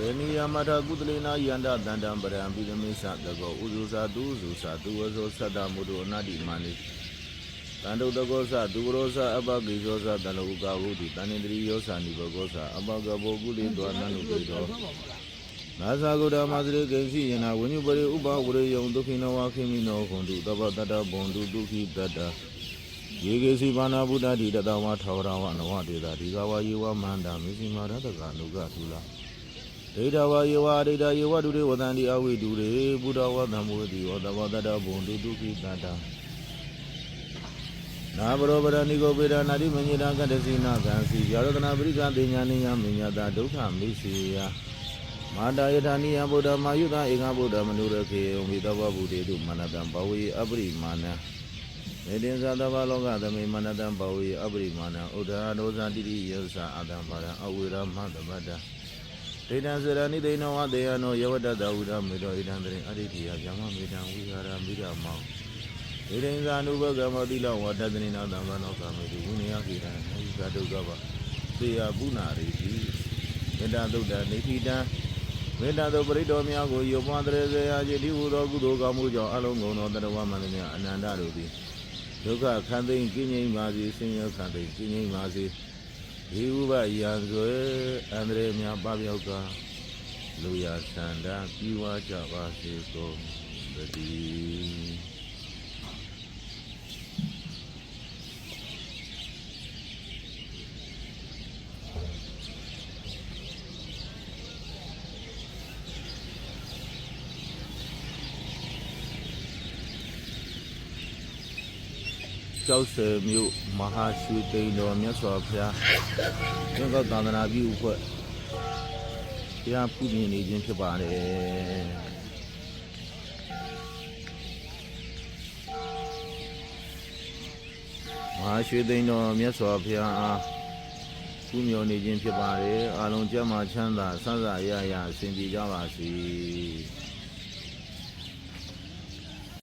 ရဏီယမထကုသလေနာယန္တတန္တံပရံပိသမိသတကောဥဇုသာသူဥဇုသာသူဝဇောသတ္တမုဒ္ဒအနတ္တိမာနိတန္တုတကောသသူဝရောသအပကိဇောသတလောကဝုတိတန္တရိယောသနိဘကောသအပကဘောကုလိတောနန္တုတေတောနာသဂုဒ္ဓမသရေကိစီယနာဝိညုပရိဥပဝရေယံဒုက္ခိနဝခိမိနောခွန်တုတပတတဘွန်တုဒုက္ခိတတယေကေစီဘာနာဗုဒ္ဓတိတတဝါထာဝရဝနဝတေတာဒီကဝယေဝမန္တမေစီမာရတကနုကသုလာ ဒိဋ္ဌဝါယေဝဒိဋ္ဌယေဝတုရေဝတန္တိအဝိတုရေဘုဒ္ဓဝသံမောတိဝတဝတတဘုံတုတုခိတတနာဘရောပရဏိကိုပေဒနာတိမညိတံကတ္တစီနာကံစီယာရတနာပရိကတိညာနိယမညတာဒုက္ခမိစီယမာတာယထာနိယဗုဒ္ဓမာယုတဧကဗုဒ္ဓမနုရခေယံမိတဝဗုဒေတုမနတံဘဝေအပရိမာဏံမေတင်္ဇသဘာလောကသမေမနတံဘဝေအပရိမာဏံဥဒ္ဓရာဒោဇာတိရိယသအာတံပါရံအဝေရမသဗ္ဗတံ ဒိဋ္ဌံစရဏိဒိဏဝတေယနောယဝတ္တတဝုဒမေတောဣဒံတရင်အရိတိယဇမမေတံဝိဟာရမိရမောင်ဒိဋ္ဌိဇာနုဘဂမောတိလောဝတ္တတနိနာတံဗနောကာမေတုဝိနည်းခိတံအယုကဒုက္ခပသေယပုနာရိတိမေတ္တာသုတ်တနေခိတံမေတ္တာသောပရိတော်များကိုယောပွားတရေစေရာจิตဒီဟုသောကုသိုလ်ကောင်းမှုကြောင့်အလုံးစုံသောတရဝမန္တမြအနန္တတို့သည်ဒုက္ခခန္သိင်ကင်းငြိမ်းပါစေဆင်းရဲခန္သိင်ကင်းငြိမ်းပါစေ ဒီဥပယံဆွေအန္တရေများပပျောက်ကလူရဆန္ဒပြီးဝါကြပါစေကုန်သတည်း ကျောက်ဆယ်မြို့မဟာရွှေတိန်တော်မြတ်စွာဘုရားသင်္ကောက်သာသနာပြုအဖွဲ့တရားပြုမြင်နေခြင်းဖြစ်ပါတယ်မဟာရွှေတိန်တော်မြတ်စွာဘုရားအားပြုမြင်နေခြင်းဖြစ်ပါတယ်အားလုံးကျမ်းမာချမ်းသာဆန်းစာရရအစဉ်ပြေကြပါစေ